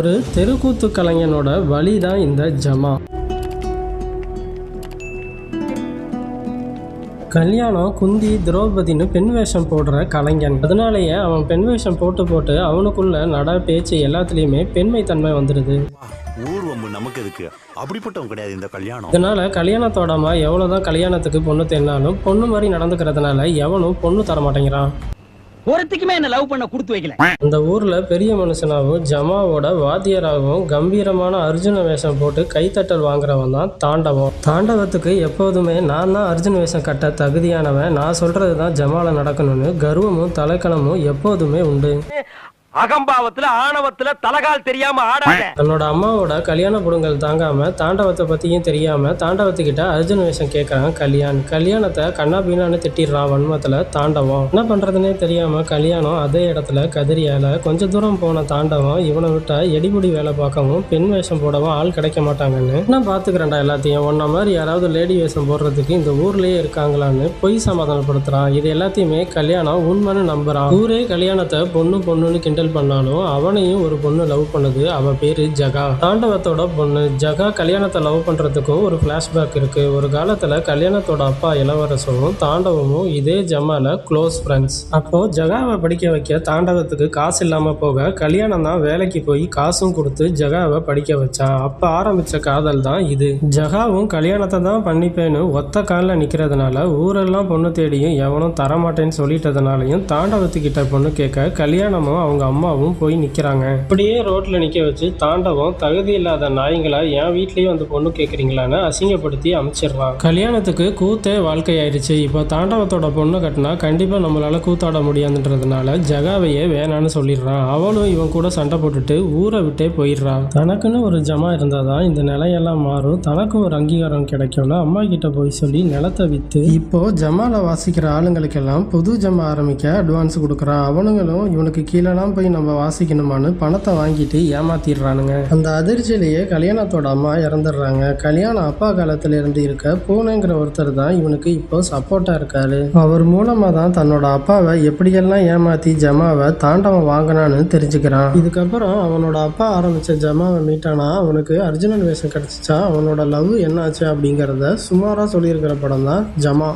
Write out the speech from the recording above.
ஒரு தெருக்கூத்து கலைஞனோட வழி தான் இந்த ஜமா. கல்யாணம் குந்தி திரௌபதின்னு பெண் வேஷம் போடுற கலைஞன். அதனாலேயே அவன் பெண் வேஷம் போட்டு போட்டு அவனுக்குள்ள நட பேச்சு எல்லாத்துலேயுமே பெண்மை தன்மை வந்துடுது நமக்கு இருக்கு. அப்படிப்பட்டவன் கிடையாது இந்த கல்யாணம். இதனால கல்யாணத்தோடமா எவ்வளோதான் கல்யாணத்துக்கு பொண்ணு தேடினாலும் பொண்ணு மாதிரி நடந்துக்கிறதுனால எவனும் பொண்ணு தர மாட்டேங்கிறான் ஒருத்திக்குமே என்ன லவ் பண்ண கொடுத்து வைக்கல. அந்த ஊர்ல பெரிய மனுஷனாகவும் ஜமாவோட வாத்தியராகவும் கம்பீரமான அர்ஜுன வேஷம் போட்டு கைத்தட்டல் வாங்குறவன் தான் தாண்டவம். தாண்டவத்துக்கு எப்போதுமே நான் தான் அர்ஜுன வேஷம் கட்ட தகுதியானவன். நான் சொல்றது தான் ஜமால நடக்கணும்னு கர்வமும் தலைக்கணமும் எப்போதுமே உண்டு. அகம்பாவத்துல ஆணவத்துல தலகால் தெரியாம ஆடாத. தன்னோட அம்மாவோட கல்யாண புடுங்கல் தாங்காம தாண்டவத்தை பத்தியும் தெரியாம தாண்டவத்துக்கிட்ட அர்ஜுன் வேஷம் கேட்கறான் கல்யாண். கல்யாணத்தை கண்ணா பீனான்னு திட்டிடுறான் வன்மத்துல தாண்டவம். என்ன பண்றதுன்னே தெரியாம கல்யாணம் அதே இடத்துல கதிரியால கொஞ்ச தூரம் போன தாண்டவம் இவனை விட்ட எடிபுடி வேலை பார்க்கவும் பெண் வேஷம் போடவும் ஆள் கிடைக்க மாட்டாங்கன்னு. நான் பாத்துக்கிறேன்டா எல்லாத்தையும்? ஒன்ன மாதிரி யாராவது லேடி வேஷம் போடுறதுக்கு இந்த ஊர்லயே இருக்காங்களான்னு பொய் சமாதானப்படுத்துறான். இது எல்லாத்தையுமே கல்யாணம் உண்மைன்னு நம்புறான். ஊரே கல்யாணத்தை பொண்ணு பொண்ணுன்னு கிண்டல் பண்ணாலும் அவனையும் ஒரு பொண்ணு லவ் பண்ணுது. அவ பேரு ஜகா. தாண்டவத்தோட பொண்ணு ஜகா கல்யாணத்தை லவ் பண்றதுக்கும் ஒரு ஃபிளாஷ்பேக் இருக்கு. ஒரு காலத்துல கல்யாணத்தோட அப்பா இளவரசரும் தாண்டவமும் இதே ஜமால க்ளோஸ் ஃப்ரெண்ட்ஸ் அப்போ ஜகாவை படிக்க வைக்க தாண்டவத்துக்கு காசு இல்லாம போக கல்யாணம் தான் வேலைக்கு போய் காசும் கொடுத்து ஜகாவை படிக்க வச்சா. அப்ப ஆரம்பிச்ச காதல் தான் இது. ஜகாவும் கல்யாணத்தை தான் பண்ணிப்பேன்னு ஒத்த காலில் நிக்கிறதுனால ஊரெல்லாம் பொண்ணு தேடியும் எவனும் தரமாட்டேன்னு சொல்லிட்டதுனாலையும் தாண்டவத்துக்கிட்ட பொண்ணு கேட்க கல்யாணமும் அவங்க அம்மாவும் போய் நிற்கிறாங்க இப்படியே ரோட்ல நிக்க வச்சு தாண்டவம் தகுதி இல்லாத நாய்களை என் வீட்லயே வந்து பொண்ணு கேக்குறீங்களான்னு அசிங்கப்படுத்தி அமைச்சிடுறான். கல்யாணத்துக்கு கூத்தே வாழ்க்கை ஆயிடுச்சு இப்போ தாண்டவத்தோட பொண்ணு கட்டினா கண்டிப்பா நம்மளால கூத்தாட முடியாதுன்றதுனால ஜகாவையே வேணான்னு சொல்லிடுறான். அவளும் இவன் கூட சண்டை போட்டுட்டு ஊரை விட்டே போயிடுறான். தனக்குன்னு ஒரு ஜமா இருந்தாதான் இந்த நிலையெல்லாம் மாறும். தனக்கு ஒரு அங்கீகாரம் கிடைக்கும்னு அம்மா கிட்ட போய் சொல்லி நிலத்தை வித்து இப்போ ஜமால வாசிக்கிற ஆளுங்களுக்கெல்லாம் புது ஜமா ஆரம்பிக்க அட்வான்ஸ் கொடுக்குறான். அவனுங்களும் இவனுக்கு கீழெல்லாம் போய் நம்ம வாசிக்கணுமான்னு பணத்தை வாங்கிட்டு ஏமாத்திடுறானுங்க. அந்த அதிர்ச்சியிலேயே கல்யாணத்தோட அம்மா இறந்துடுறாங்க. கல்யாணம் அப்பா காலத்துல இருந்து இருக்க பூனைங்கிற ஒருத்தர் தான் இவனுக்கு இப்போ சப்போர்ட்டா இருக்காரு. அவர் மூலமா தான் தன்னோட அப்பாவை எப்படியெல்லாம் ஏமாத்தி ஜமாவை தாண்டவம் வாங்கினான்னு தெரிஞ்சுக்கிறான். இதுக்கப்புறம் அவனோட அப்பா ஆரம்பிச்ச ஜமாவை மீட்டானா அவனுக்கு அர்ஜுனன் வேஷம் கிடைச்சிச்சா அவனோட லவ் என்னாச்சு அப்படிங்கிறத சுமாரா சொல்லியிருக்கிற படம் தான் ஜமா.